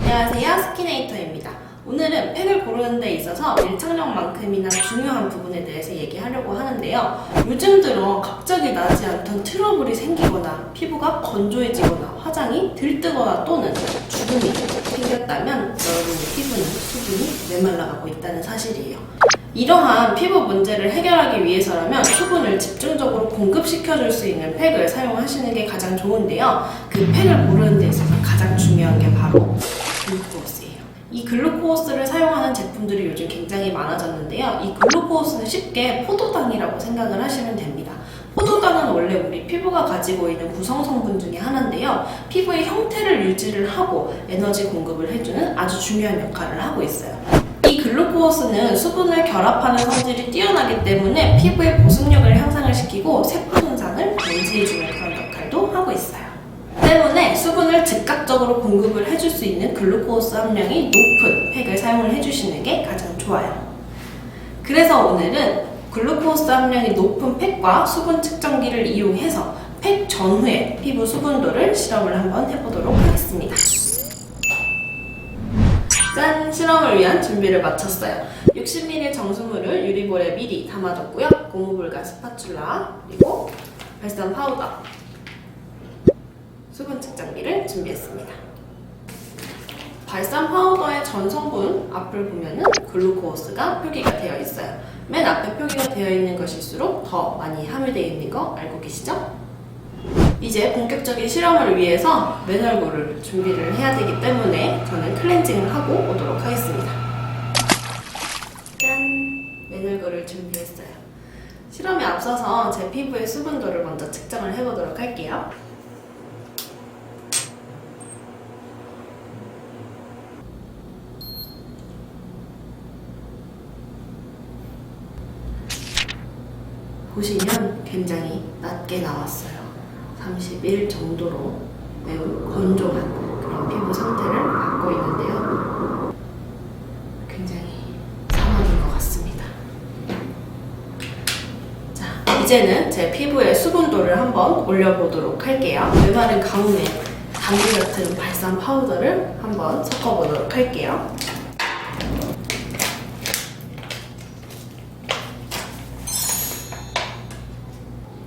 안녕하세요. 스키네이터입니다. 오늘은 팩을 고르는 데 있어서 밀착력만큼이나 중요한 부분에 대해서 얘기하려고 하는데요. 요즘 들어 갑자기 나지 않던 트러블이 생기거나 피부가 건조해지거나 화장이 들뜨거나 또는 주름이 생겼다면 여러분의 피부는 수분이 메말라가고 있다는 사실이에요 이러한 피부 문제를 해결하기 위해서라면 수분을 집중적으로 공급시켜줄 수 있는 팩을 사용하시는 게 가장 좋은데요. 그 팩을 고르는 데 있어서 가장 중요한 게 바로 글루코스예요. 이 글루코스를 사용하는 제품들이 요즘 굉장히 많아졌는데요. 이 글루코스는 쉽게 포도당이라고 생각을 하시면 됩니다. 포도당은 원래 우리 피부가 가지고 있는 구성 성분 중에 하나인데요. 피부의 형태를 유지를 하고 에너지 공급을 해주는 아주 중요한 역할을 하고 있어요. 이 글루코스는 수분을 결합하는 성질이 뛰어나기 때문에 피부의 보습력을 향상을 시키고 세포 손상을 방지해주는 그런 역할도 하고 있어요. 때문에 수분을 즉각적으로 공급을 해줄 수 있는 글루코스 함량이 높은 팩을 사용을 해주시는 게 가장 좋아요. 그래서 오늘은 글루코스 함량이 높은 팩과 수분 측정기를 이용해서 팩 전후의 피부 수분도를 실험을 한번 해보도록 하겠습니다. 짠! 실험을 위한 준비를 마쳤어요. 60ml 정수물을 유리볼에 미리 담아뒀고요. 고무볼과 스파츌라, 그리고 발산 파우더, 수분 측정기를 준비했습니다. 발산 파우더의 전 성분 앞을 보면은 글루코스가 표기가 되어 있어요. 맨 앞에 표기가 되어 있는 것일수록 더 많이 함유되어 있는 거 알고 계시죠? 이제 본격적인 실험을 위해서 맨 얼굴을 준비를 해야 되기 때문에 저는 클렌징을 하고 오도록 하겠습니다. 짠! 맨 얼굴을 준비했어요. 실험에 앞서서 제 피부의 수분도를 먼저 측정을 해보도록 할게요. 보시면 굉장히 낮게 나왔어요. 31 정도로 매우 건조한 그런 피부 상태를 갖고 있는데요. 굉장히 사막인 것 같습니다. 자, 이제는 제 피부의 수분도를 한번 올려보도록 할게요. 메마른 가운데 당귀 같은 발산 파우더를 한번 섞어보도록 할게요.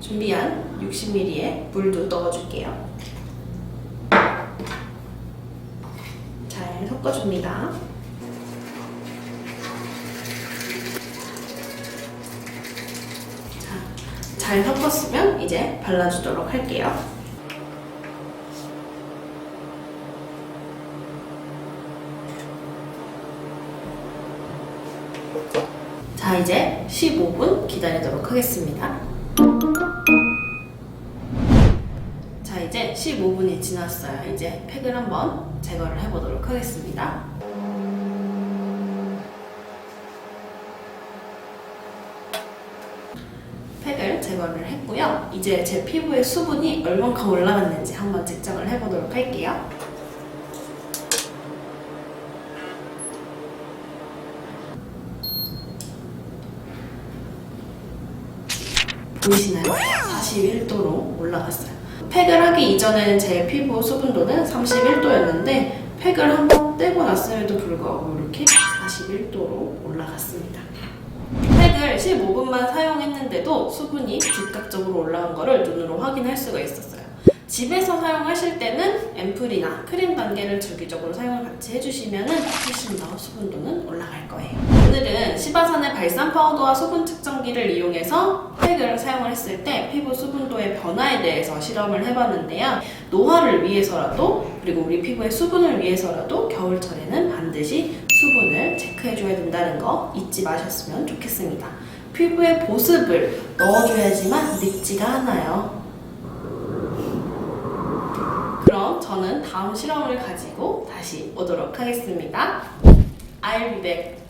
준비한 60ml의 물도 넣어줄게요. 잘 섞어줍니다. 자, 잘 섞었으면 이제 발라주도록 할게요. 자, 이제 15분 기다리도록 하겠습니다. 15분이 지났어요. 이제 팩을 한번 제거를 해보도록 하겠습니다. 팩을 제거를 했고요. 이제 제 피부의 수분이 얼만큼 올라갔는지 한번 측정을 해보도록 할게요. 보이시나요? 41도로 올라갔어요. 팩을 하기 이전에는 제 피부 수분도는 31도였는데 팩을 한 번 떼고 났음에도 불구하고 이렇게 41도로 올라갔습니다. 팩을 15분만 사용했는데도 수분이 즉각적으로 올라간 거를 눈으로 확인할 수가 있었어요. 집에서 사용하실 때는 앰플이나 크림 단계를 주기적으로 사용을 같이 해주시면 훨씬 더 수분도는 올라갈 거예요. 오늘은 시바산의 발산 파우더와 수분 측정기를 이용해서 팩을 사용을 했을 때 피부 수분도의 변화에 대해서 실험을 해봤는데요. 노화를 위해서라도 그리고 우리 피부의 수분을 위해서라도 겨울철에는 반드시 수분을 체크해줘야 된다는 거 잊지 마셨으면 좋겠습니다. 피부에 보습을 넣어줘야지만 늙지가 않아요. 저는 다음 실험을 가지고 다시 오도록 하겠습니다. I'll be back.